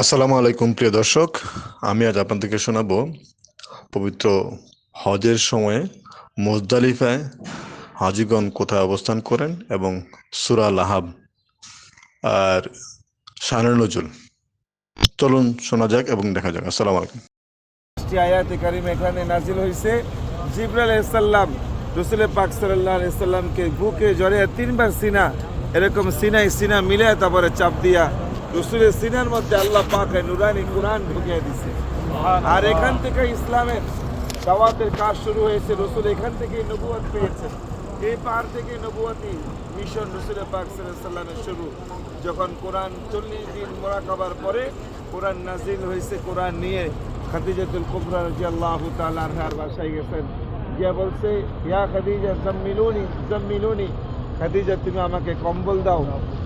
আসসালামু আলাইকুম, প্রিয় দর্শক। আমি আজ আপনাদেরকে শোনাবো পবিত্র হজের সময়ে মুজদালিফায় হাজিগণ কোথায় অবস্থান করেন এবং সুরা লাহাব আর শানের নজুল। চলুন শোনা যাক এবং দেখা যাক। আসসালামু আলাইকুম। আয়াতে কারিম এখানে নাজিল হয়েছে জিব্রাইল আলাইসাল্লাম রসুল পাক সাল্লাহ আলাইসাল্লামকে বুকে জড়িয়ে তিনবার সিনা, এরকম সিনাই সিনা মিলে তারপরে চাপ দিয়া রসুলের সিনার মধ্যে আল্লাহ পাক নুরানি কোরআন ঢুকিয়ে দিছে। আর এখান থেকে ইসলামের দাওয়াতের কাজ শুরু হয়েছে রসুল এখান থেকে নবুয়াত পেয়েছেন। এই পাহাড় থেকে নবুয়াতি মিশন রসুল পাক সাল্লামের শুরু। যখন কোরআন চল্লিশ দিন মোরাকাবার পরে কোরআন নাজিল হয়েছে কোরআন নিয়ে খাদিজাতুল কুবরা রাদিয়াল্লাহু তাআলা আনহার বাসায় গেছেন। গিয়া বলছে ইয়া খাদিজা জাম্মিলুনি জাম্মিলুনি। খাদিজা তুমি আমাকে কম্বল দাও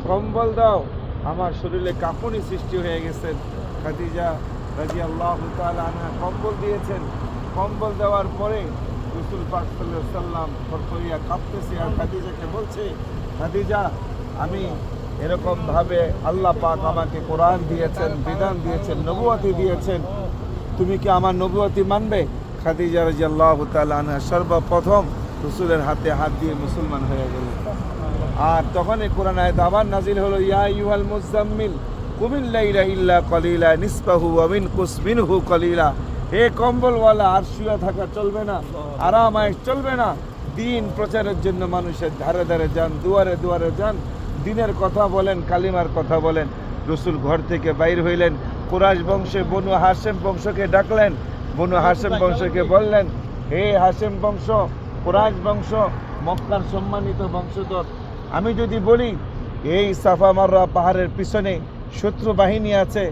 কম্বল দাও। আমার শরীরে কাঁপুনি সৃষ্টি হয়ে গেছেন খাদিজা রাদিয়াল্লাহু তাআলা আনহা কম্বল দিয়েছেন। কম্বল দেওয়ার পরে রসুল পাক সাল্লাম ফরফরিয়া কাঁপতেছে আর খাদিজাকে বলছে, খাদিজা, আমি এরকম ভাবে আল্লাহ পাক আমাকে কোরআন দিয়েছেন, বিধান দিয়েছেন, নবুয়াতি দিয়েছেন। তুমি কি আমার নবুয়াতি মানবে? খাদিজা রাদিয়াল্লাহু তাআলা আনহা সর্বপ্রথম রসুলের হাতে হাত দিয়ে মুসলমান হয়ে গেলেন আর তখন এই কোরআন আয়াত আবার নাজিল হলো, ইয়া আইয়ুহাল মুজাম্মিল কুমিল লাইলা ইল্লা কলিলা, নিসফাহু ওয়া মিনকুস মিনহু কলিলা। হে কম্বলওয়ালা, আর শুয়ে থাকা চলবে না, আরাম আয়েশ চলবে না। দিন প্রচারের জন্য মানুষের ধারে ধারে যান, দুয়ারে দুয়ারে যান। দিনের কথা বলেন, কালিমার কথা বলেন। রসুল ঘর থেকে বাইর হইলেন কুরাশ বংশে বনু হাসেম বংশকে ডাকলেন। বনু হাসেম বংশকে বললেন, হে হাসেম বংশ কুরাশ বংশ, মক্কার সম্মানিত বংশধর আমি যদি বলি, এই সাফা মাররা পাহাড়ের পিছনে শত্রু বাহিনী আছে,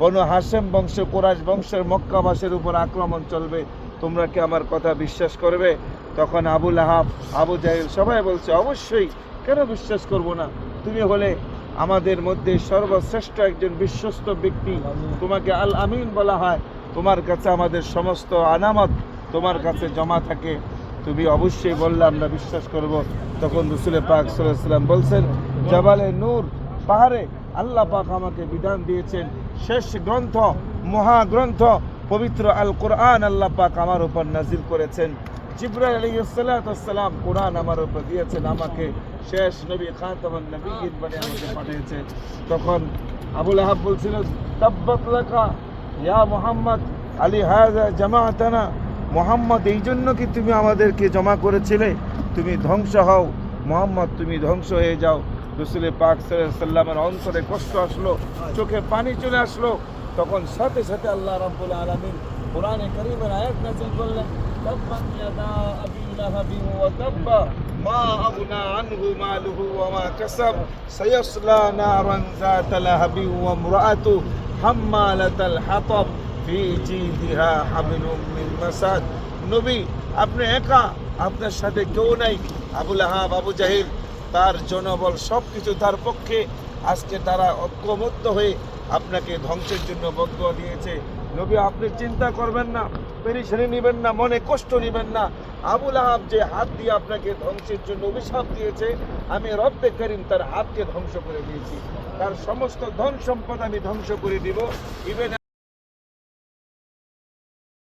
বনু হাসেম বংশ কোরাশ বংশের মক্কাবাসের উপর আক্রমণ চলবে, তোমরা কি আমার কথা বিশ্বাস করবে? তখন আবুল আহাব আবু জাহিল সবাই বলছে, অবশ্যই, কেন বিশ্বাস করব না? তুমি হলে আমাদের মধ্যে সর্বশ্রেষ্ঠ একজন বিশ্বস্ত ব্যক্তি। তোমাকে আল আমিন বলা হয়। তোমার কাছে আমাদের সমস্ত আনামত তোমার কাছে জমা থাকে। তুমি অবশ্যই বললে, আমরা বিশ্বাস করব। তখন রসুলের পাক সাল্লাম বলছেন, জবালে নূর, পাহাড়ে আল্লাহ পাক আমাকে বিধান দিয়েছেন, শেষ গ্রন্থ, মহাগ্রন্থ, পবিত্র আল কোরআন আল্লাহ পাক আমার উপর নাজিল করেছেন। জিব্রাইল আলাইহিসসালাম কোরআন আমার উপর দিয়েছেন, আমাকে শেষ নবী খাতামান নবীন বলে আমাকে পাঠিয়েছে। তখন আবুল আহাব বলছিল তাব্বাত লাকা, ইয়া মুহাম্মদ, আলী হাযা জামাআতানা মোহাম্মদ, এই জন্য কি তুমি আমাদেরকে জমা করেছিলে? তুমি ধ্বংস হও। মোহাম্মদ, তুমি ধ্বংস হয়ে যাও। রসুলের পাক সাল্লামের অন্তরে কষ্ট আসলো, চোখে পানি চলে আসলো। তখন সাথে সাথে আল্লাহ রাব্বুল আলামিন কোরআনে কারীমের আয়াত নাযিল করলেন কাসাব নবী, আপনি একা, আপনার সাথে কেউ নাই। আবুল আহাব আবু জাহিল, তার জনবল সব কিছু তার পক্ষে। আজকে তারা ঐক্যমত্য হয়ে আপনাকে ধ্বংসের জন্য বদ্ধ দিয়েছে। নবী, আপনি চিন্তা করবেন না পেরিসানি নেবেন না, মনে কষ্ট নেবেন না। আবুল আহাব যে হাত দিয়ে আপনাকে ধ্বংসের জন্য অভিশাপ দিয়েছে, আমি রব্বে করিম তার হাতকে ধ্বংস করে দিয়েছি। তার সমস্ত ধন সম্পদ আমি ধ্বংস করে দিব। ইভেন